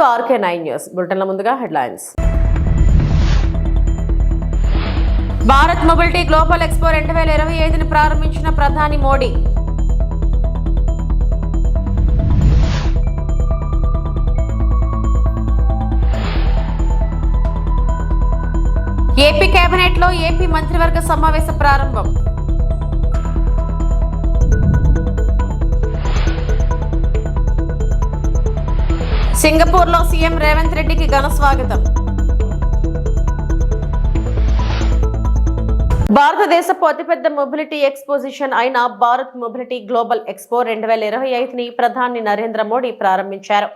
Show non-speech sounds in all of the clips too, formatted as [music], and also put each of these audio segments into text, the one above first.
To RK nine news. బులెటిన్ల ముందుగా headlines. Bharat mobility global expo రెండు వేల ఇరవై ఐదుని ప్రారంభించిన ప్రధాని మోడీ. ఏపీ కేబినెట్లో ఏపీ మంత్రివర్గ సమావేశ ప్రారంభం. సింగపూర్లో సీఎం రేవంత్ రెడ్డికి ఘన స్వాగతం. భారతదేశపు అతిపెద్ద మొబిలిటీ ఎక్స్పోజిషన్ అయిన భారత్ మొబిలిటీ గ్లోబల్ ఎక్స్పో రెండు వేల ఇరవై ఐదుని ప్రధాని నరేంద్ర మోడీ ప్రారంభించారు.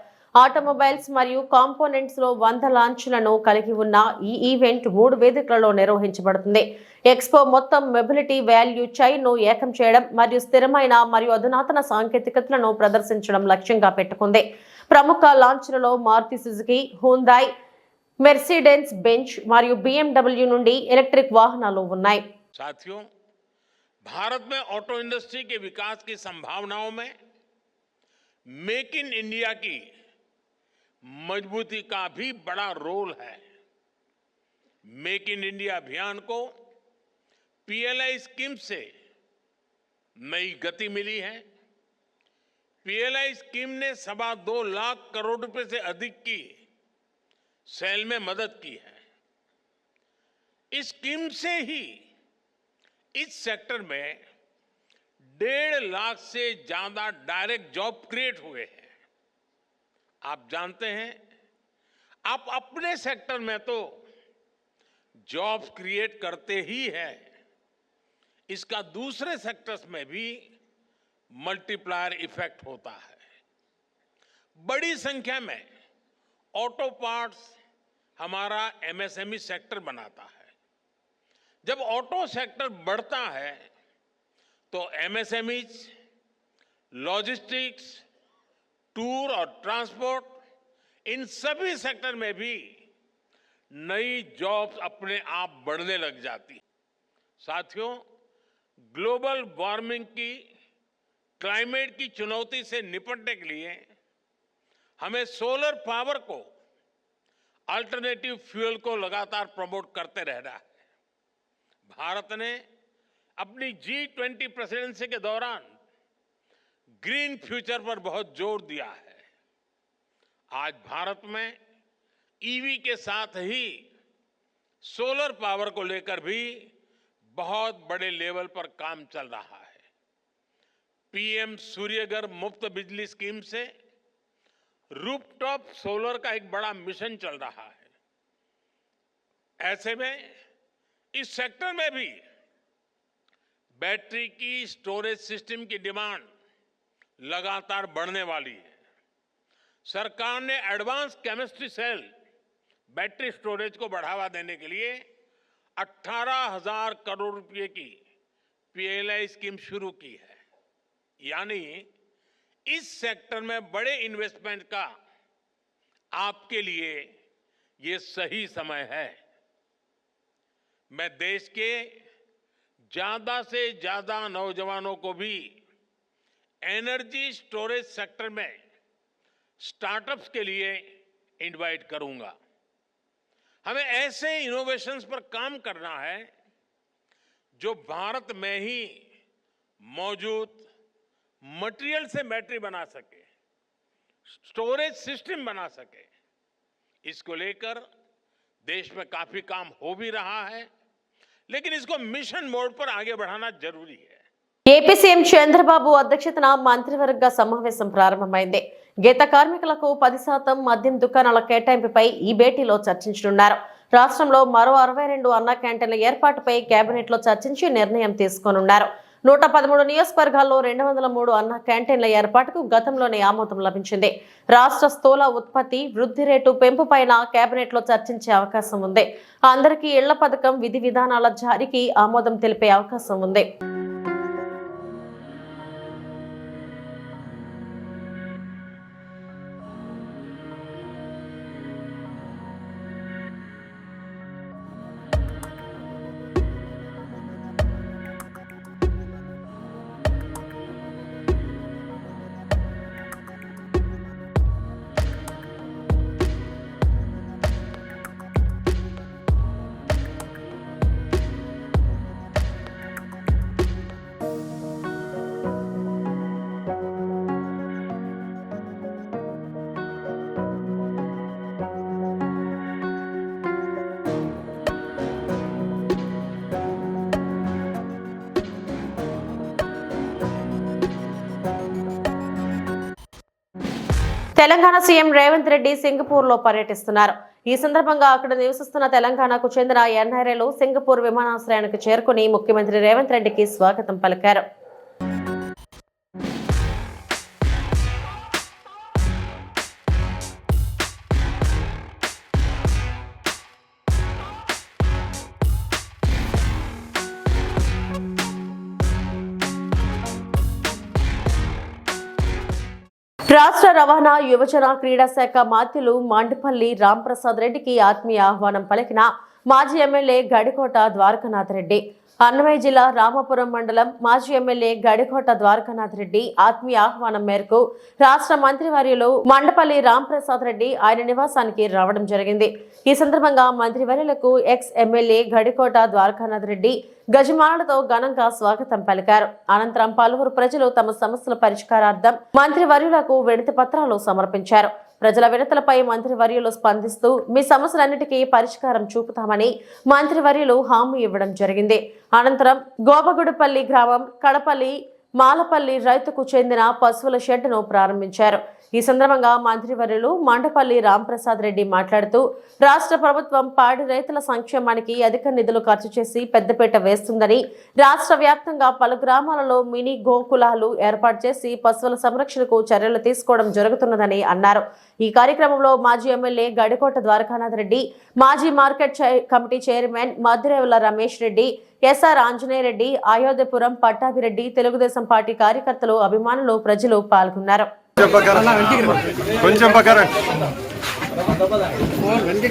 ఆటోమొబైల్స్ మరియు కాంపోనెంట్స్లో వంద లాంచ్లను కలిగి ఉన్న ఈ ఈవెంట్ మూడు వేదికలలో నిర్వహించబడుతుంది. ఎక్స్పో మొత్తం మొబిలిటీ వాల్యూ చైన్ను ఏకం చేయడం మరియు స్థిరమైన మరియు అధునాతన సాంకేతికతలను ప్రదర్శించడం లక్ష్యంగా పెట్టుకుంది. ప్రముఖ లాంచ్లలో Maruti Suzuki Hyundai Mercedes Benz మరియు BMW నుండి ఎలక్ట్రిక్ వాహనాలు ఉన్నాయి साथियों भारत में ऑटो इंडस्ट्री के विकास की संभावनाओं में मेक इन इंडिया की मजबूती का भी बड़ा रोल है मेक इन इंडिया अभियान को पीएलआई स्कीम से नई गति मिली है पीएलआई स्कीम ने सवा दो लाख करोड़ रुपए से अधिक की, सेल में मदद की है। इस स्कीम से ही इस सेक्टर में डेढ़ लाख से ज़्यादा डायरेक्ट जॉब क्रिएट हुए हैं। आप जानते हैं, आप अपने सेक्टर में तो जॉब क्रिएट करते ही है, इसका दूसरे सेक्टर्स में भी मल्टीप्लायर इफ़ेक्ट होता है। बड़ी संख्या में ऑटो पार्ट्स हमारा एमएसएमई सेक्टर बनाता है। जब ऑटो सेक्टर बढ़ता है तो एमएसएमईज लॉजिस्टिक्स टूर और ट्रांसपोर्ट इन सभी सेक्टर में भी नई जॉब्स अपने आप बढ़ने लग जाती साथियों ग्लोबल वार्मिंग की क्लाइमेट की चुनौती से निपटने के लिए हमें सोलर पावर को अल्टरनेटिव फ्यूल को लगातार प्रमोट करते रहना है। भारत ने अपनी जी ट्वेंटी प्रेसिडेंसी के दौरान ग्रीन फ्यूचर पर बहुत ज़ोर दिया है। आज भारत में ईवी के साथ ही सोलर पावर को लेकर भी बहुत बड़े लेवल पर काम चल रहा है। पीएम सूर्यघर मुफ़्त बिजली स्कीम से रूपटॉप सोलर का एक बड़ा मिशन चल रहा है। ऐसे में इस सेक्टर में भी बैटरी की स्टोरेज सिस्टम की डिमांड लगातार बढ़ने वाली है। सरकार ने advance chemistry cell battery storage को बढ़ावा देने के लिए अठारह हज़ार करोड़ रुपए की पीएलआई स्कीम शुरू की है। यानी इस सेक्टर में बड़े इन्वेस्टमेंट का आपके लिए ये सही समय है। मैं देश के ज़्यादा से ज़्यादा नौजवानों को भी एनर्जी स्टोरेज सेक्टर में स्टार्टअप्स के लिए इनवाइट करूँगा। हमें ऐसे इनोवेशंस पर काम करना है जो भारत में ही मौजूद मटेरियल से बैटरी बना सके स्टोरेज सिस्टम बना सके इसको लेकर देश में काफी काम हो भी रहा है लेकिन इसको मिशन मोड पर आगे बढ़ाना जरूरी है ఏపీ సీఎం చంద్రబాబు అధ్యక్షతన మంత్రివర్గ సమావేశం ప్రారంభమైంది గీత కార్మికులకు పది శాతం మద్యం దుకాణాల కేటాయింపుపై ఈ భేటీలో చర్చించనున్నారు రాష్ట్రంలో మరో అరవై రెండు అన్న క్యాంటీన్ల ఏర్పాటుపై కేబినెట్ లో చర్చించి నిర్ణయం తీసుకోనున్నారు నూట పదమూడు నియోజకవర్గాల్లో రెండు వందల మూడు అన్న క్యాంటీన్ల ఏర్పాటుకు గతంలోనే ఆమోదం లభించింది. రాష్ట్ర స్థూల ఉత్పత్తి వృద్ధి రేటు పెంపు పైన కేబినెట్లో చర్చించే అవకాశం ఉంది. అందరికీ ఇళ్ళ పథకం విధి విధానాల జారీకి ఆమోదం తెలిపే అవకాశం ఉంది. తెలంగాణ సీఎం రేవంత్ రెడ్డి సింగపూర్లో పర్యటిస్తున్నారు. ఈ సందర్భంగా అక్కడ నివసిస్తున్న తెలంగాణకు చెందిన ఎన్ఐరేలు సింగపూర్ విమానాశ్రయానికి చేరుకుని ముఖ్యమంత్రి రేవంత్ రెడ్డికి స్వాగతం పలికారు. రాష్ట్ర రవాణా యువజన క్రీడా శాఖ మాత్యులు మాండిపల్లి రాంప్రసాద్ రెడ్డికి ఆత్మీయ ఆహ్వానం పలికిన మాజీ ఎమ్మెల్యే గడికోట ద్వారకనాథ్ రెడ్డి అన్నమయ్య జిల్లా రామాపురం మండలం మాజీ ఎమ్మెల్యే గడికోట ద్వారకానాథ్ రెడ్డి ఆత్మీయ ఆహ్వానం మేరకు రాష్ట్ర మంత్రివర్యులు మండపల్లి రాంప్రసాద్ రెడ్డి ఆయన నివాసానికి రావడం జరిగింది. ఈ సందర్భంగా మంత్రివర్యులకు ఎక్స్ ఎమ్మెల్యే గడికోట ద్వారకానాథ్ రెడ్డి గజమాలతో ఘనంగా స్వాగతం పలికారు. అనంతరం పలువురు ప్రజలు తమ సమస్యల పరిష్కారార్థం మంత్రివర్యులకు వినతి పత్రాలు సమర్పించారు. ప్రజల వినతులపై మంత్రివర్యులు స్పందిస్తూ మీ సమస్యలన్నిటికీ పరిష్కారం చూపుతామని మంత్రివర్యులు హామీ ఇవ్వడం జరిగింది. అనంతరం గోపగుడిపల్లి గ్రామం కడపల్లి మాలపల్లి రైతుకు చెందిన పశువుల షెడ్డును ప్రారంభించారు. ఈ సందర్భంగా మంత్రివర్యులు మండపల్లి రాంప్రసాద్ రెడ్డి మాట్లాడుతూ రాష్ట్ర ప్రభుత్వం పాడి రైతుల సంక్షేమానికి అధిక నిధులు ఖర్చు చేసి పెద్దపేట వేస్తుందని రాష్ట్ర వ్యాప్తంగా పలు గ్రామాలలో మినీ గోకులాలు ఏర్పాటు చేసి పశువుల సంరక్షణకు చర్యలు తీసుకోవడం జరుగుతున్నదని అన్నారు. ఈ కార్యక్రమంలో మాజీ ఎమ్మెల్యే గడికోట ద్వారకానాథ్ రెడ్డి మాజీ market committee chairman Madhurevula Ramesh Reddy SR Anjaneya Reddy Ayodhyapuram Pattabhireddy Telugu Desam party కార్యకర్తలు అభిమానులు ప్రజలు పాల్గొన్నారు. కొంచెం పక్కన. కొంచెం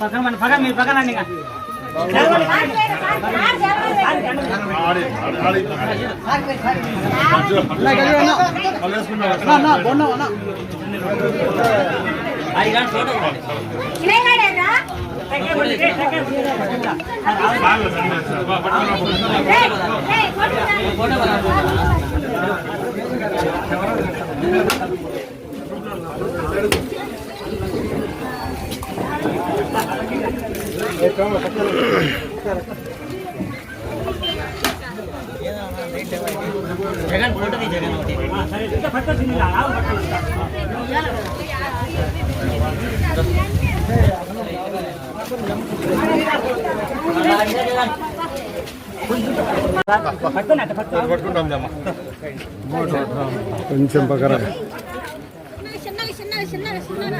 పక్కన పక్కన మీరు పక్కన ఫోటో జగన్ ఫోటో తీ జగన్ ఒకటి పట్టుకుంటాం అమ్మా కొంచెం పక్కన చిన్నగా, చిన్నగా, చిన్నగా, చిన్నగా.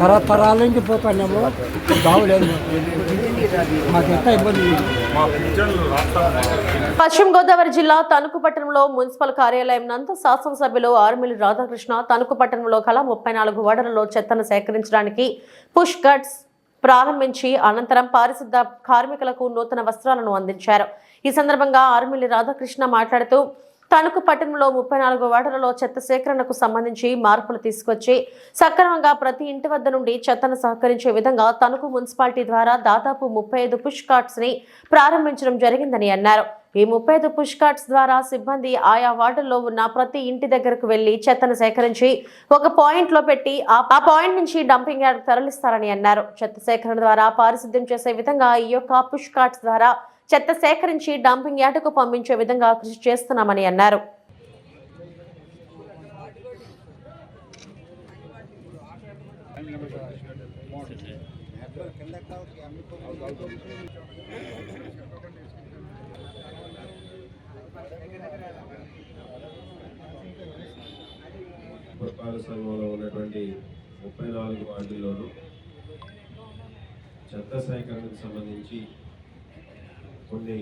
తరతరాల నుంచి పోతానేమో బాగులేదు మాకు ఎంత ఇబ్బంది. పశ్చిమ గోదావరి జిల్లా తణుకు పట్టణంలో మున్సిపల్ కార్యాలయం నందు శాసనసభ్యులు ఆర్మిలి రాధాకృష్ణ తణుకు పట్టణంలో కల ముప్పై నాలుగు వార్డులలో చెత్తను సేకరించడానికి పుష్ గట్స్ ప్రారంభించి అనంతరం పారిశుద్ధ కార్మికులకు నూతన వస్త్రాలను అందించారు. ఈ సందర్భంగా ఆర్మిలి రాధాకృష్ణ మాట్లాడుతూ తణుకు పట్టణంలో ముప్పై నాలుగు వార్డులలో చెత్త సేకరణకు సంబంధించి మార్పులు తీసుకొచ్చి సక్రమంగా ప్రతి ఇంటి వద్ద నుండి చెత్తను సహకరించే విధంగా తణుకు మున్సిపాలిటీ ద్వారా దాదాపు ముప్పై ఐదు పుష్ కార్ట్స్ని ప్రారంభించడం జరిగిందని అన్నారు. ఈ ముప్పై ఐదు పుష్ కార్ట్స్ ద్వారా సిబ్బంది ఆయా వార్డుల్లో ఉన్న ప్రతి ఇంటి దగ్గరకు వెళ్ళి చెత్తను సేకరించి ఒక పాయింట్లో పెట్టి ఆ ఆ పాయింట్ నుంచి డంపింగ్ యార్డ్ తరలిస్తారని అన్నారు. చెత్త సేకరణ ద్వారా పారిశుద్ధ్యం చేసే విధంగా ఈ యొక్క పుష్ కార్ట్స్ ద్వారా చెత్త సేకరించి డంపింగ్ యార్డుకు పంపించే విధంగా కృషి చేస్తున్నామని అన్నారు. పురపాలక ఉన్నటువంటి ముప్పై నాలుగు వార్డుల్లోనూ చెత్త సేకరణకు సంబంధించి కొన్ని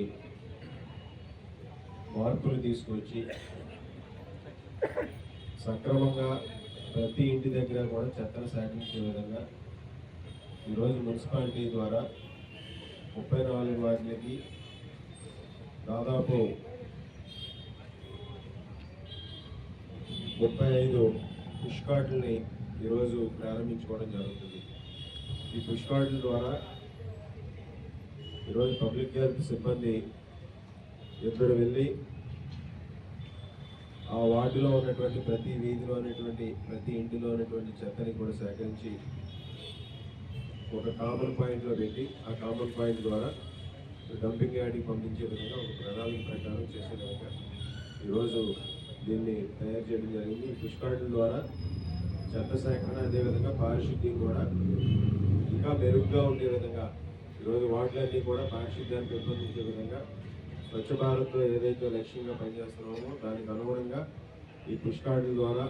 మార్పులు తీసుకొచ్చి సక్రమంగా ప్రతి ఇంటి దగ్గర కూడా చెత్తను సేకరించే విధంగా ఈరోజు మున్సిపాలిటీ ద్వారా ముప్పై నాలుగు వార్డులకి దాదాపు ముప్పై ఐదు పుష్ ఈరోజు ప్రారంభించుకోవడం జరుగుతుంది. ఈ పుష్కార్డుల ద్వారా ఈరోజు పబ్లిక్ హెల్త్ సిబ్బంది ఇద్దరు వెళ్ళి ఆ వార్డులో ఉన్నటువంటి ప్రతి వీధిలో ఉన్నటువంటి ప్రతి ఇంటిలో ఉన్నటువంటి చెత్తని కూడా సేకరించి ఒక కామన్ పాయింట్లో పెట్టి ఆ కామన్ పాయింట్ ద్వారా డంపింగ్ యార్డ్కి పంపించే విధంగా ఒక ప్రణాళిక ప్రకారం చేసే విధంగా ఈరోజు దీన్ని తయారు చేయడం జరిగింది. ఈ ద్వారా చెత్త సేకరణ అదేవిధంగా పారిశుద్ధ్యం కూడా ఇంకా మెరుగ్గా ఉండే విధంగా ఈరోజు వార్డులన్నీ కూడా పారిశుద్ధ్యాన్ని పెంపొందించే విధంగా స్వచ్ఛ భారత్ ఏదైతే లక్ష్యంగా పనిచేస్తున్నామో దానికి అనుగుణంగా ఈ పుష్కార్డుల ద్వారా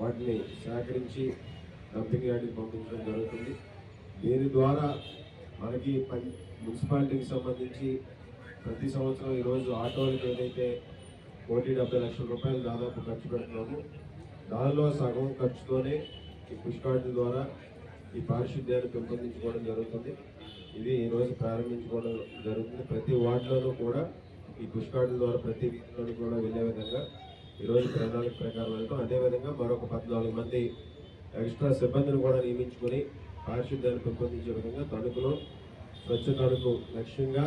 వాటిని సేకరించి డంపింగ్ యార్డ్కి పంపించడం జరుగుతుంది. దీని ద్వారా మనకి పం- మున్సిపాలిటీకి సంబంధించి ప్రతి సంవత్సరం ఈరోజు ఆటోలకు ఏదైతే కోటి డెబ్బై లక్షల రూపాయలు దాదాపు ఖర్చు పెడుతున్నాము దానిలో సగం ఖర్చుతోనే ఈ పుష్కార్డుల ద్వారా ఈ పారిశుద్ధ్యాన్ని పెంపొందించుకోవడం జరుగుతుంది. ఇది ఈరోజు ప్రారంభించుకోవడం జరుగుతుంది. ప్రతి వార్డులోనూ కూడా ఈ పుష్ ద్వారా ప్రతి వీధిలోనూ కూడా వెళ్ళే విధంగా ఈరోజు ప్రణాళిక ప్రకారం వెళ్తాం. అదేవిధంగా మరొక పద్నాలుగు మంది ఎక్స్ట్రా సిబ్బందిని కూడా నియమించుకొని పారిశుద్ధ్యాన్ని పెంపొందించే విధంగా తణుకులో స్వచ్ఛ తణుకు లక్ష్యంగా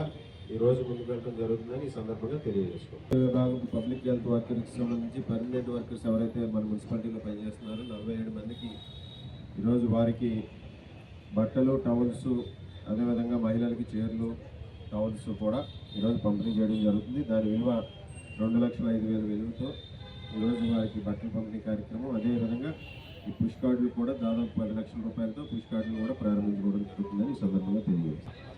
ఈ రోజు ముందుకు వెళ్ళడం జరుగుతుందని ఈ సందర్భంగా తెలియజేసుకుంటాం విభాగం పబ్లిక్ హెల్త్ వర్కర్కి సంబంధించి పర్మనెంట్ వర్కర్స్ ఎవరైతే మన మున్సిపాలిటీలో పనిచేస్తున్నారో నలభై ఏడు మందికి ఈరోజు వారికి బట్టలు టవల్స్ అదేవిధంగా మహిళలకి చీరలు టవల్స్ కూడా ఈరోజు పంపిణీ చేయడం జరుగుతుంది. దాని విలువ రెండు లక్షల ఐదు వేల విలువతో ఈరోజు వారికి బట్టల పంపిణీ కార్యక్రమం. అదేవిధంగా ఈ పుష్ కార్డులు కూడా దాదాపు పది లక్షల రూపాయలతో పుష్ కార్డులు కూడా ప్రారంభించుకోవడం జరుగుతుందని ఈ సందర్భంగా తెలియజేస్తాను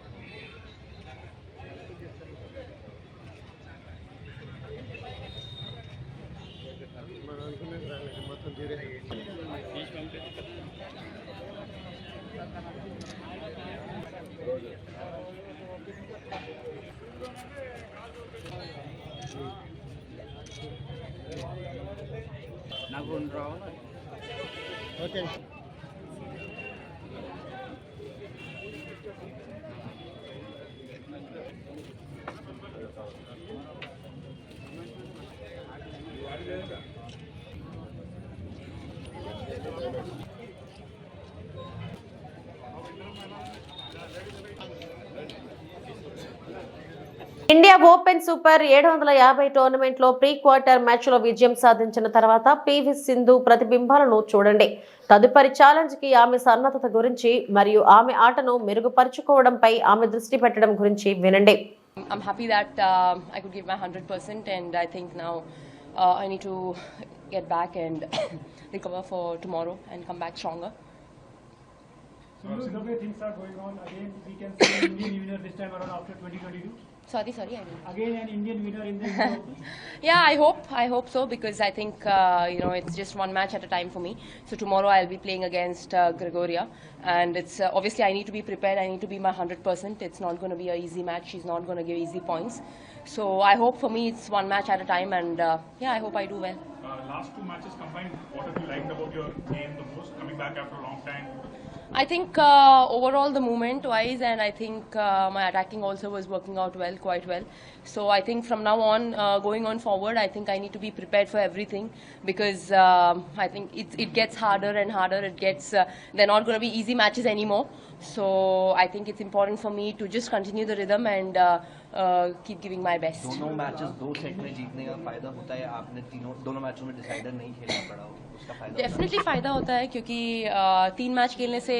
okay Thank you. India open super ఏడు వందల యాభై టోర్నమెంట్లో ప్రీ క్వార్టర్ మ్యాచ్లో విజయం సాధించిన తర్వాత పివి సింధు ప్రతిబింబాలను చూడండి తదుపరి ఛాలెంజ్కి ఆమె సన్నద్ధత గురించి మరియు ఆమె ఆటను మెరుగుపరుచుకోవడంపై ఆమె దృష్టి పెట్టడం గురించి వినండి I'm happy that uh, I could give my 100%, and I think now uh, I need to get back and [coughs] recover for tomorrow and come back stronger. So the way things are going on, again we can see an Indian winner this time around after 2022. Sorry, sorry, I didn't. Again an Indian winner in the [laughs] Euro. Yeah, I hope, I hope so because I think uh, you know it's just one match at a time for me. So tomorrow I'll be playing against uh, Gregoria, and it's uh, obviously I need to be prepared. I need to be my 100%. It's not going to be a easy match. She's not going to give easy points. So I hope for me it's one match at a time, and uh, yeah, I hope I do well. Uh, last two matches combined, what have you liked about your game the most? Coming back after a long time. I think uh, overall the movement wise, and I think uh, my attacking also was working out well, quite well. So I think from now on, uh, going on forward, I think I need to be prepared for everything because um I think it, it gets harder and harder. It gets uh, they're not going to be easy matches anymore. So I think it's important for me to just continue the rhythm and uh, uh, keep giving my best. दोनों matches दो set में जीतने का फायदा होता है आपने तीनों दोनों मैचों में डिसाइडर नहीं खेलना पड़ा डेफिनेटली फ़ायदा होता है? क्योंकि तीन मैच खेलने से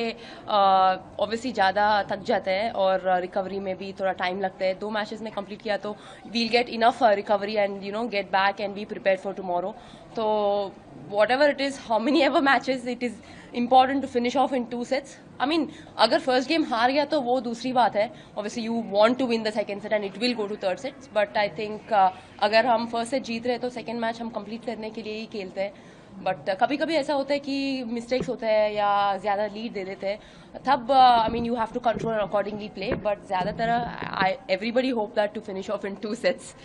ऑब्वियसली ज़्यादा थक जाता है और रिकवरी में भी थोड़ा टाइम लगता है। दो मैचेस में कंप्लीट किया तो we'll get enough recovery and you know get back and be prepare for tomorrow तो whatever it is how many ever matches it is important to finish off in two sets I mean अगर first game हार गया तो वो दूसरी बात है। Obviously you want to win the second set and it will go to third sets but I uh, अगर हम फ़र्स्ट सेट जीत रहे तो सेकेंड मैच हम complete करने के लिए ही खेलते हैं। बट कभी कभी ऐसा होता है कि मिस्टेक्स होता है या ज़्यादा लीड दे देते हैं। तब I mean you have to control accordingly play but ज़्यादातर I everybody hope that to finish off in two sets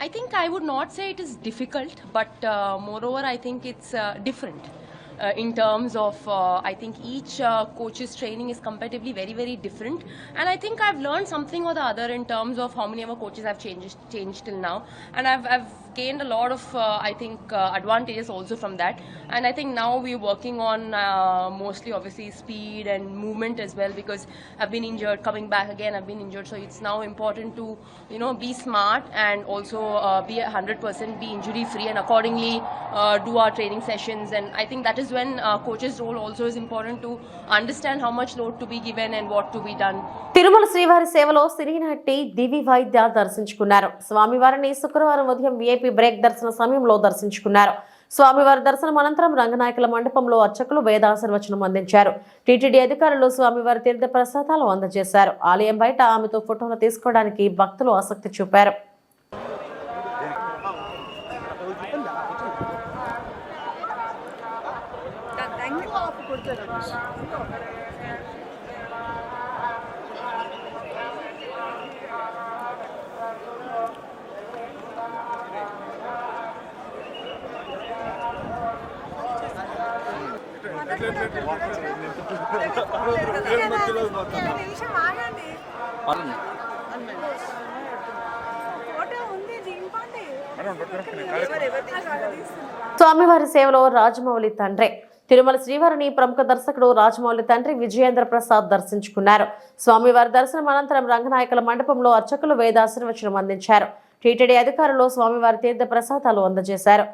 I think I would not say it is difficult but moreover I think it's different Uh, in terms of, uh, I think each uh, coach's training is comparatively very, very different, and I think I've learned something or the other in terms of how many of our coaches have changed changed till now, and I've, I've gained a lot of, uh, I think, uh, advantages also from that, and I think now we're working on uh, mostly, obviously, speed and movement as well because I've been injured, coming back again, I've been injured, so it's now important to, you know, be smart and also uh, be a hundred percent, be injury free, and accordingly uh, do our training sessions. And I think that is when uh, coach's role also is important to understand how much load to be given and what to be done. Tirumala శ్రీవారి సేవలో సినీ నటి దివి వైద్య దర్శించుకున్నారు స్వామివారిని శుక్రవారం ఉదయం VIP break దర్శన సమయంలో దర్శించుకున్నారు. స్వామివారి దర్శనం అనంతరం రంగనాయకుల మండపంలో అర్చకులు వేదాశీర్వచనం అందించారు. టీటీడీ అధికారులు స్వామివారి తీర్థ ప్రసాదాలు అందజేశారు. ఆలయం బయట ఆమెతో ఫోటోలు తీసుకోవడానికి భక్తులు ఆసక్తి చూపారు నిమిషం ఆగండి ఫోటో ఉంది దింపండి స్వామివారి సేవలో రాజమౌళి తండ్రి. తిరుమల శ్రీవారిని ప్రముఖ దర్శకుడు రాజమౌళి తండ్రి విజయేంద్ర ప్రసాద్ దర్శించుకున్నారు. స్వామివారి దర్శనం అనంతరం రంగనాయకుల మండపంలో అర్చకులు వేదాశీర్వచనం అందించారు. టీటీడీ అధికారులు స్వామివారి తీర్థ ప్రసాదాలు అందజేశారు.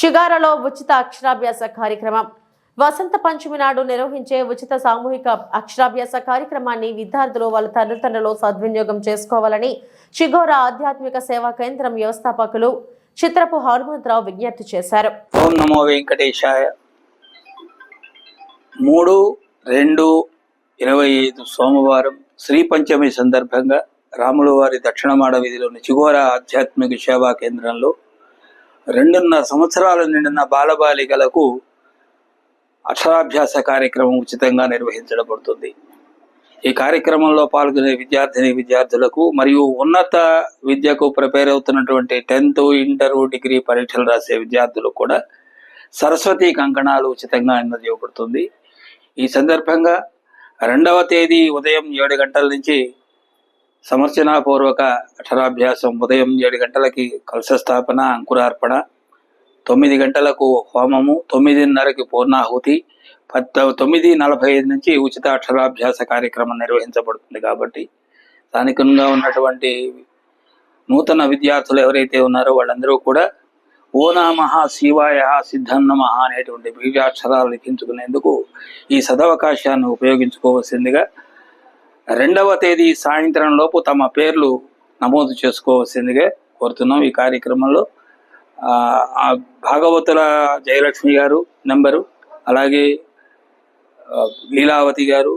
చిగారలో ఉచిత అక్షరాభ్యాస కార్యక్రమం. వసంత పంచమి నాడు నిర్వహించే ఉచిత సామూహిక అక్షరాభ్యాస కార్యక్రమాన్ని విద్యార్థులు వాళ్ళ తల్లిదండ్రులు సద్వినియోగం చేసుకోవాలని షిగోరా ఆధ్యాత్మిక సేవా కేంద్రం వ్యవస్థాపకులు చిత్రపు హనుమంతరావు విజ్ఞప్తి చేశారు. ఓం నమో వెంకటేశాయ. మూడు రెండు ఇరవై ఐదు సోమవారం శ్రీ పంచమి సందర్భంగా రాముల వారి దక్షిణమాడ వీధిలోని చిగోర ఆధ్యాత్మిక సేవా కేంద్రంలో రెండున్నర సంవత్సరాలు నిండిన బాలబాలికలకు అక్షరాభ్యాస కార్యక్రమం ఉచితంగా నిర్వహించబడుతుంది. ఈ కార్యక్రమంలో పాల్గొనే విద్యార్థిని విద్యార్థులకు మరియు ఉన్నత విద్యకు ప్రిపేర్ అవుతున్నటువంటి టెన్త్ ఇంటర్ డిగ్రీ పరీక్షలు రాసే విద్యార్థులకు కూడా సరస్వతి కంకణాలు ఉచితంగా అందజేయబడుతుంది. ఈ సందర్భంగా రెండవ తేదీ ఉదయం ఏడు గంటల నుంచి సమర్చనాపూర్వక అక్షరాభ్యాసం ఉదయం ఏడు గంటలకి కలశ స్థాపన అంకురార్పణ తొమ్మిది గంటలకు హోమము తొమ్మిదిన్నరకి పూర్ణాహుతి పద్ తొమ్మిది నలభై ఐదు నుంచి ఉచిత అక్షరాభ్యాస కార్యక్రమం నిర్వహించబడుతుంది కాబట్టి స్థానికంగా ఉన్నటువంటి నూతన విద్యార్థులు ఎవరైతే ఉన్నారో వాళ్ళందరూ కూడా ఓ నమః శివాయ సిద్ధం నమః అనేటువంటి బీజాక్షరాలు లిఖించుకునేందుకు ఈ సదవకాశాన్ని ఉపయోగించుకోవాల్సిందిగా రెండవ తేదీ సాయంత్రం లోపు తమ పేర్లు నమోదు చేసుకోవాల్సిందిగా కోరుతున్నాం ఈ కార్యక్రమంలో. ఆ, భాగవతుల జయలక్ష్మి గారు నెంబరు అలాగే లీలావతి గారు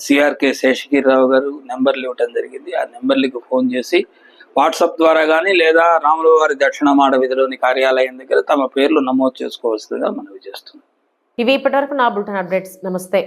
సిఆర్కే శేషగిరిరావు గారు నెంబర్లు ఇవ్వటం జరిగింది. ఆ నెంబర్లకు ఫోన్ చేసి వాట్సాప్ ద్వారా కానీ లేదా రాముల వారి దక్షిణమాడ విధిలోని కార్యాలయం దగ్గర తమ పేర్లు నమోదు చేసుకోవాల్సిందిగా మనవి చేస్తున్నాం. ఇవి ఇప్పటివరకు నా బులెటిన్ అప్డేట్స్. నమస్తే.